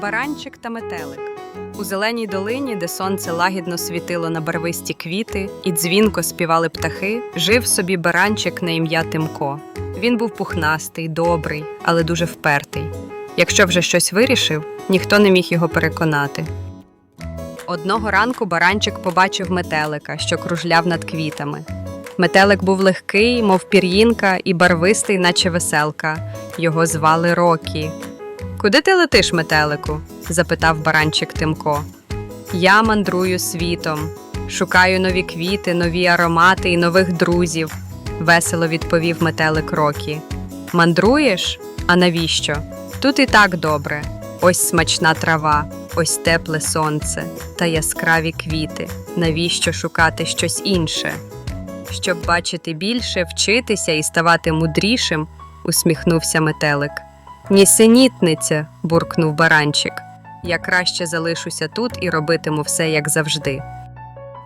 Баранчик та метелик. У зеленій долині, де сонце лагідно світило на барвисті квіти і дзвінко співали птахи, жив собі баранчик на ім'я Тимко. Він був пухнастий, добрий, але дуже впертий. Якщо вже щось вирішив, ніхто не міг його переконати. Одного ранку баранчик побачив метелика, що кружляв над квітами. Метелик був легкий, мов пір'їнка, і барвистий, наче веселка. Його звали Рокі. Куди ти летиш, метелику? запитав баранчик Тимко. Я мандрую світом, шукаю нові квіти, нові аромати і нових друзів, весело відповів метелик Рокі. Мандруєш? А навіщо? Тут і так добре. Ось смачна трава, ось тепле сонце та яскраві квіти. Навіщо шукати щось інше? Щоб бачити більше, вчитися і ставати мудрішим, усміхнувся метелик. Нісенітниця, буркнув баранчик. Я краще залишуся тут і робитиму все як завжди.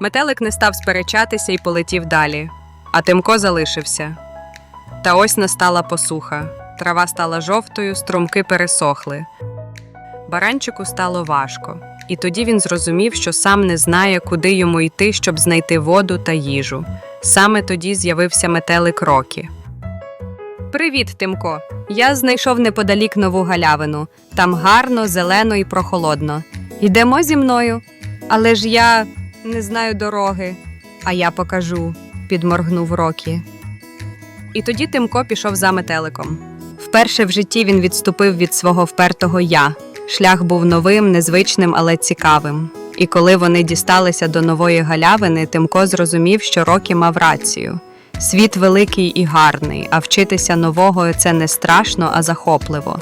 Метелик не став сперечатися і полетів далі, а Тимко залишився. Та ось настала посуха. Трава стала жовтою, струмки пересохли. Баранчику стало важко, і тоді він зрозумів, що сам не знає, куди йому йти, щоб знайти воду та їжу. Саме тоді з'явився метелик Рокі. Привіт, Тимко. Я знайшов неподалік нову галявину. Там гарно, зелено і прохолодно. Йдемо зі мною. Але ж я не знаю дороги. А я покажу, підморгнув Рокі. І тоді Тимко пішов за метеликом. Вперше в житті він відступив від свого впертого я. Шлях був новим, незвичним, але цікавим. І коли вони дісталися до нової галявини, Тимко зрозумів, що Рокі мав рацію. Світ великий і гарний, а вчитися нового це не страшно, а захопливо.